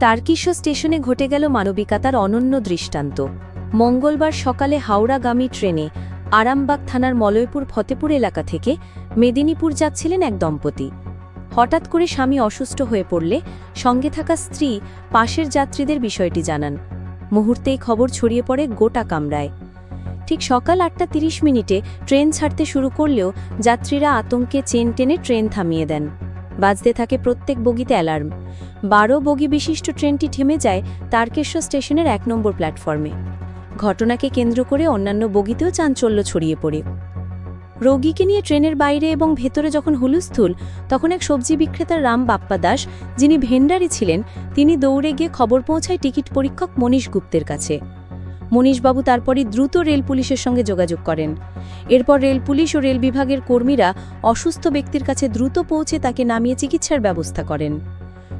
তার্কিশো স্টেশনে ঘটে গেল মানবিকতার অনন্য দৃষ্টান্ত। মঙ্গলবার সকালে হাওড়াগামী ট্রেনে আরামবাগ থানার মলয়পুর ফতেপুর এলাকা থেকে মেদিনীপুর যাচ্ছিলেন এক দম্পতি। হঠাৎ করে স্বামী অসুস্থ হয়ে পড়লে সঙ্গে থাকা স্ত্রী পাশের যাত্রীদের বিষয়টি জানান। মুহূর্তেই খবর ছড়িয়ে পড়ে গোটা কামরায়। ঠিক সকাল আটটা তিরিশ মিনিটে ট্রেন ছাড়তে শুরু করলেও যাত্রীরা আতঙ্কে চেন টেনে ট্রেন থামিয়ে দেন। বাজতে থাকে প্রত্যেক বগিতে অ্যালার্ম। বারো বগি বিশিষ্ট ট্রেনটি থেমে যায় তারকেশ্বর স্টেশনের এক নম্বর প্ল্যাটফর্মে। ঘটনাকে কেন্দ্র করে অন্যান্য বগিতেও চাঞ্চল্য ছড়িয়ে পড়ে। রোগীকে নিয়ে ট্রেনের বাইরে এবং ভেতরে যখন হুলুস্থুল, তখন এক সবজি বিক্রেতা রাম বাপ্পা দাস, যিনি ভেন্ডারি ছিলেন, তিনি দৌড়ে গিয়ে খবর পৌঁছায় টিকিট পরীক্ষক মনীষ গুপ্তের কাছে। মনীষবাবু তারপরই দ্রুত রেল পুলিশের সঙ্গে যোগাযোগ করেন। এরপর রেল পুলিশ ও রেল বিভাগের কর্মীরা অসুস্থ ব্যক্তির কাছে দ্রুত পৌঁছে তাকে নামিয়ে চিকিৎসার ব্যবস্থা করেন।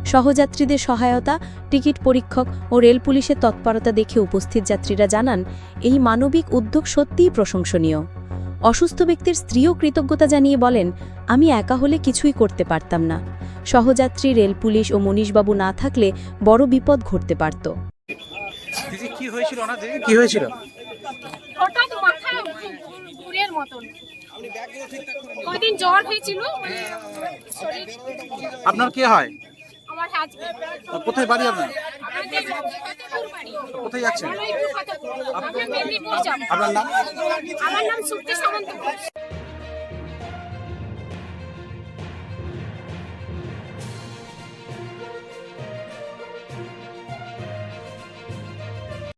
সহযাত্রীদের সহায়তা, টিকিট পরীক্ষক ও রেল পুলিশের তৎপরতা দেখে উপস্থিত যাত্রীরা জানান, এই মানবিক উদ্যোগ সত্যিই প্রশংসনীয়। অসুস্থ ব্যক্তির স্ত্রীও কৃতজ্ঞতা জানিয়ে বলেন, আমি একা হলে কিছুই করতে পারতাম না। সহযাত্রী, রেল পুলিশ ও মনীষবাবু না থাকলে বড় বিপদ ঘটতে পারত। কি হয়েছিল না দিদি কি হয়েছিল? হঠাৎ মাথা ঘুরের মতন। কয়দিন জ্বর হয়েছিল মানে শরীর আপনার কে হয়? আমার হাজবেন্ড কোথায় বাড়ি আপনার? কোথায় যাচ্ছেন? আপনার নাম? আমার নাম সুপ্তি সামন্ত।